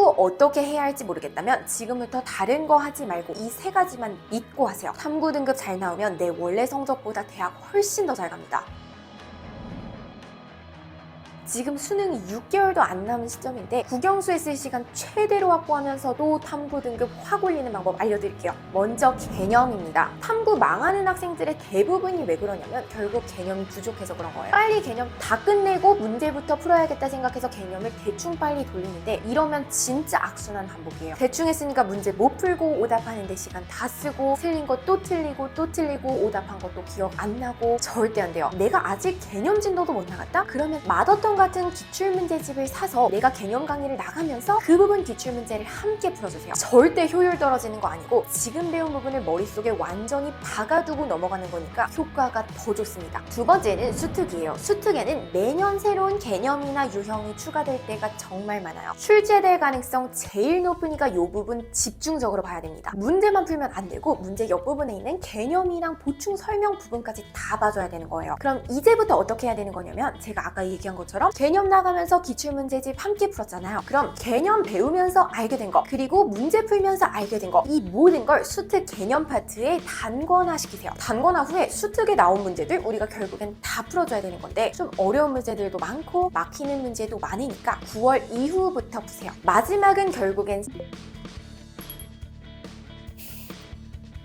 탐구 어떻게 해야 할지 모르겠다면 지금부터 다른 거 하지 말고 이 세 가지만 믿고 하세요. 탐구 등급 잘 나오면 내 원래 성적보다 대학 훨씬 더 잘 갑니다. 지금 수능이 6개월도 안 남은 시점인데 국영수에 쓸 시간 최대로 확보하면서도 탐구 등급 확 올리는 방법 알려드릴게요. 먼저 개념입니다. 탐구 망하는 학생들의 대부분이 왜 그러냐면 결국 개념이 부족해서 그런 거예요. 빨리 개념 다 끝내고 문제부터 풀어야겠다 생각해서 개념을 대충 빨리 돌리는데 이러면 진짜 악순환 반복이에요. 대충 했으니까 문제 못 풀고 오답하는데 시간 다 쓰고 틀린 거 또 틀리고 또 틀리고 오답한 것도 기억 안 나고 절대 안 돼요. 내가 아직 개념 진도도 못 나갔다? 그러면 마더턴 같은 기출 문제집을 사서 내가 개념 강의를 나가면서 그 부분 기출 문제를 함께 풀어주세요. 절대 효율 떨어지는 거 아니고 지금 배운 부분을 머릿속에 완전히 박아두고 넘어가는 거니까 효과가 더 좋습니다. 두 번째는 수특이에요. 수특에는 매년 새로운 개념이나 유형이 추가될 때가 정말 많아요. 출제될 가능성 제일 높으니까 이 부분 집중적으로 봐야 됩니다. 문제만 풀면 안 되고 문제 옆부분에 있는 개념이랑 보충 설명 부분까지 다 봐줘야 되는 거예요. 그럼 이제부터 어떻게 해야 되는 거냐면 제가 아까 얘기한 것처럼 개념 나가면서 기출문제집 함께 풀었잖아요. 그럼 개념 배우면서 알게 된 거, 그리고 문제 풀면서 알게 된 거, 이 모든 걸 수특 개념 파트에 단권화 시키세요. 단권화 후에 수특에 나온 문제들 우리가 결국엔 다 풀어줘야 되는 건데 좀 어려운 문제들도 많고 막히는 문제도 많으니까 9월 이후부터 푸세요. 마지막은 결국엔